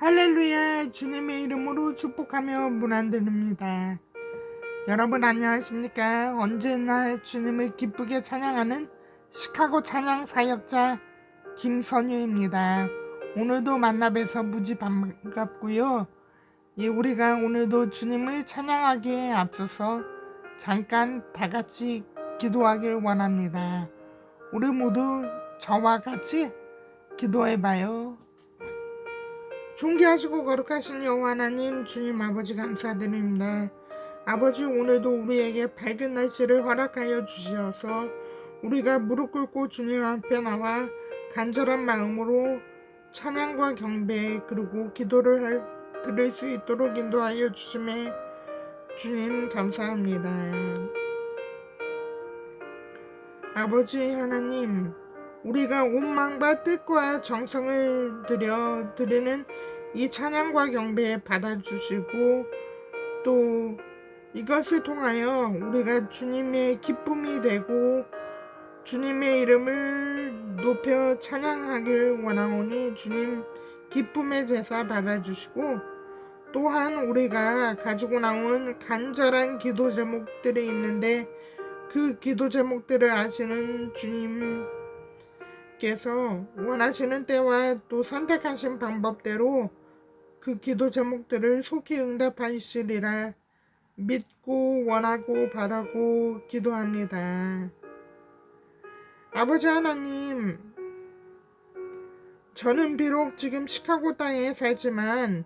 할렐루야 주님의 이름으로 축복하며 문안드립니다. 여러분 안녕하십니까? 언제나 주님을 기쁘게 찬양하는 시카고 찬양 사역자 김선유입니다. 오늘도 만나뵈서 무지 반갑고요. 예, 우리가 오늘도 주님을 찬양하기에 앞서서 잠깐 다 같이 기도하길 원합니다. 우리 모두 저와 같이 기도해봐요. 존귀하시고 거룩하신 여호와 하나님 주님 아버지 감사드립니다. 아버지 오늘도 우리에게 밝은 날씨를 허락하여 주시어서 우리가 무릎 꿇고 주님 앞에 나와 간절한 마음으로 찬양과 경배 그리고 기도를 할- 드릴 수 있도록 인도하여 주심에 주님 감사합니다. 아버지 하나님 우리가 온 마음과 뜻과 정성을 들여 드리는 이 찬양과 경배 받아주시고 또 이것을 통하여 우리가 주님의 기쁨이 되고 주님의 이름을 높여 찬양하길 원하오니 주님 기쁨의 제사 받아주시고 또한 우리가 가지고 나온 간절한 기도 제목들이 있는데 그 기도 제목들을 아시는 주님 께서 원하시는 때와 또 선택하신 방법대로 그 기도 제목들을 속히 응답하시리라 믿고 원하고 바라고 기도합니다. 아버지 하나님, 저는 비록 지금 시카고 땅에 살지만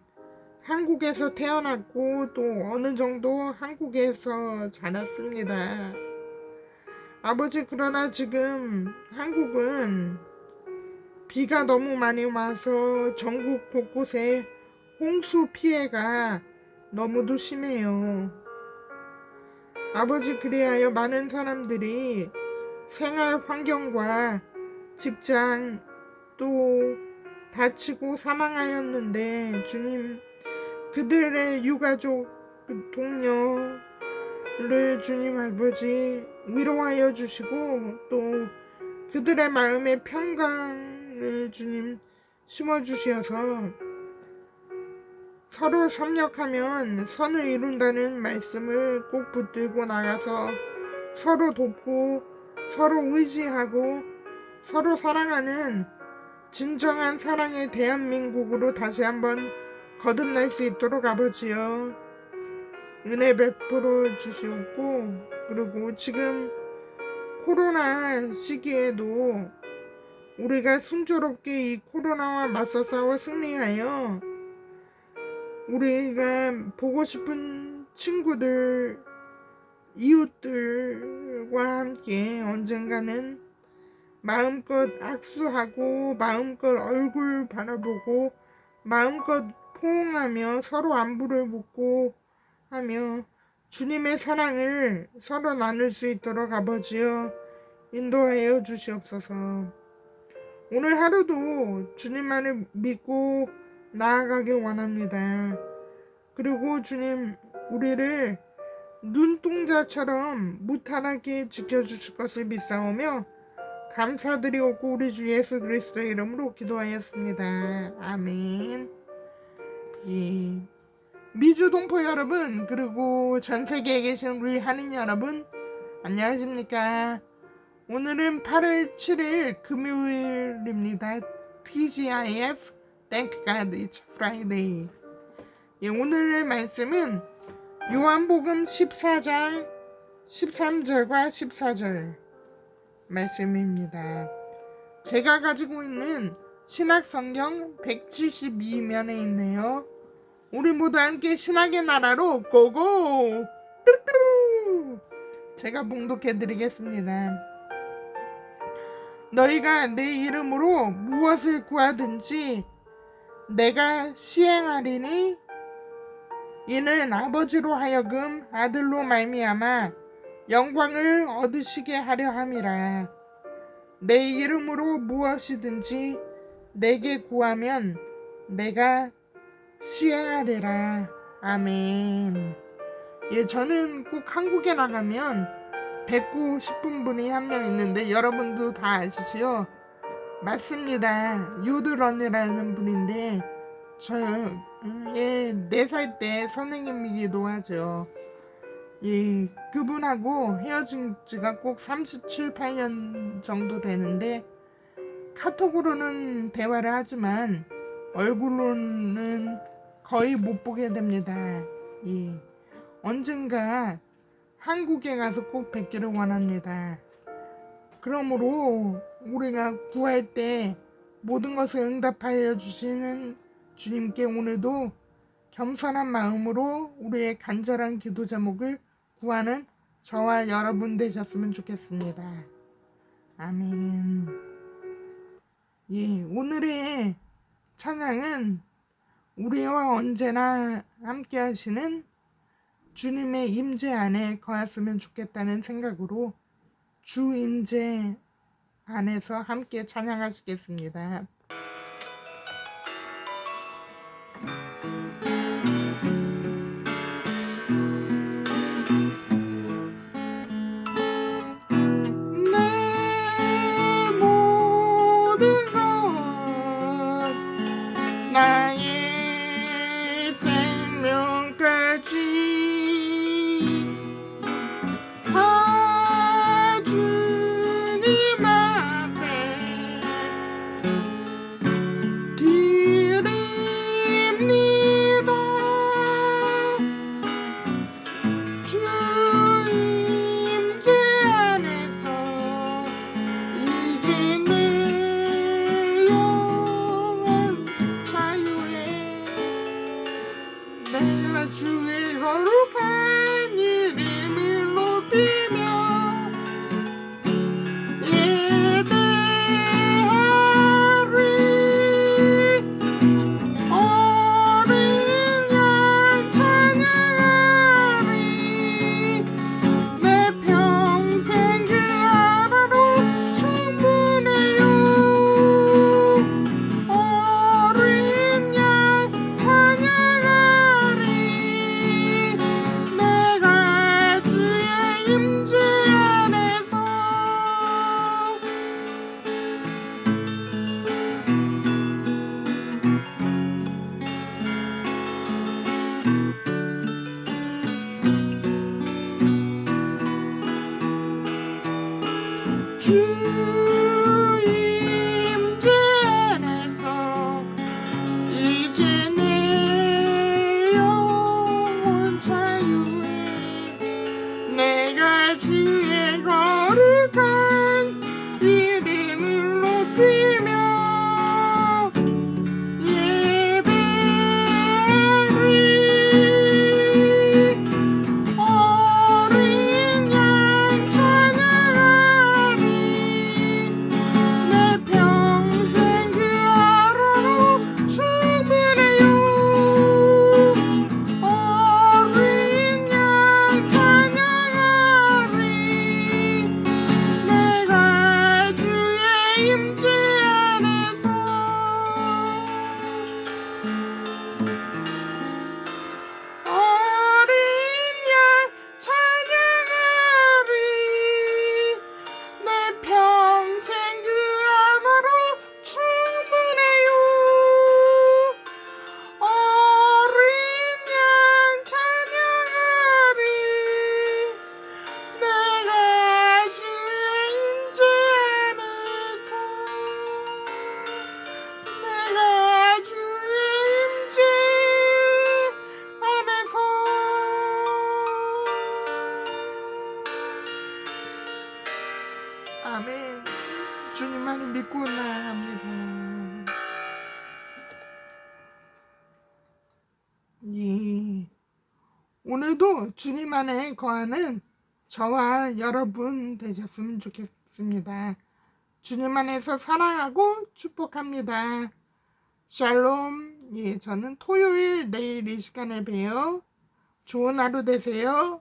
한국에서 태어났고 또 어느 정도 한국에서 자랐습니다. 아버지 그러나 지금 한국은 비가 너무 많이 와서 전국 곳곳에 홍수 피해가 너무도 심해요. 아버지 그리하여 많은 사람들이 생활 환경과 직장 또 다치고 사망하였는데 주님 그들의 유가족 그 동료 를 주님 아버지 위로하여 주시고 또 그들의 마음에 평강을 주님 심어 주셔서 서로 협력하면 선을 이룬다는 말씀을 꼭 붙들고 나가서 서로 돕고 서로 의지하고 서로 사랑하는 진정한 사랑의 대한민국으로 다시 한번 거듭날 수 있도록 아버지여 은혜 베풀어 주시고 그리고 지금 코로나 시기에도 우리가 순조롭게 이 코로나와 맞서 싸워 승리하여 우리가 보고 싶은 친구들, 이웃들과 함께 언젠가는 마음껏 악수하고 마음껏 얼굴 바라보고 마음껏 포옹하며 서로 안부를 묻고 하며 주님의 사랑을 서로 나눌 수 있도록 아버지여 인도하여 주시옵소서. 오늘 하루도 주님만을 믿고 나아가길 원합니다. 그리고 주님, 우리를 눈동자처럼 무탈하게 지켜주실 것을 믿사오며 감사드리옵고 우리 주 예수 그리스도의 이름으로 기도하였습니다. 아멘. 예. 미주 동포 여러분, 그리고 전 세계에 계신 우리 한인 여러분, 안녕하십니까? 오늘은 8월 7일 금요일입니다. TGIF Thank God It's Friday. 예, 오늘의 말씀은 요한복음 14장 13절과 14절 말씀입니다. 제가 가지고 있는 신학 성경 172면에 있네요. 우리 모두 함께 신학의 나라로 고고! 뚜루뚜루! 제가 봉독해 드리겠습니다. 너희가 내 이름으로 무엇을 구하든지 내가 시행하리니 이는 아버지로 하여금 아들로 말미암아 영광을 얻으시게 하려 함이라 내 이름으로 무엇이든지 내게 구하면 내가 시행하리라 아멘 예 저는 꼭 한국에 나가면 뵙고 싶은 분이 한 명 있는데 여러분도 다 아시지요? 맞습니다. 유드런이라는 분인데 저의 네살때 선생님이기도 하죠. 예, 그분하고 헤어진 지가 꼭 37, 8년 정도 되는데 카톡으로는 대화를 하지만 얼굴로는 거의 못 보게 됩니다. 예. 언젠가 한국에 가서 꼭 뵙기를 원합니다. 그러므로 우리가 구할 때 모든 것을 응답하여 주시는 주님께 오늘도 겸손한 마음으로 우리의 간절한 기도 제목을 구하는 저와 여러분 되셨으면 좋겠습니다. 아멘. 예, 오늘의 찬양은 우리와 언제나 함께 하시는 주님의 임재 안에 거했으면 좋겠다는 생각으로 주 임재 안에서 함께 찬양하시겠습니다. 다 주님만을 믿고 나아갑니다 예. 오늘도 주님 안에 거하는 저와 여러분 되셨으면 좋겠습니다. 주님 안에서 사랑하고 축복합니다. 샬롬. 예, 저는 토요일 내일 이 시간에 봬요. 좋은 하루 되세요.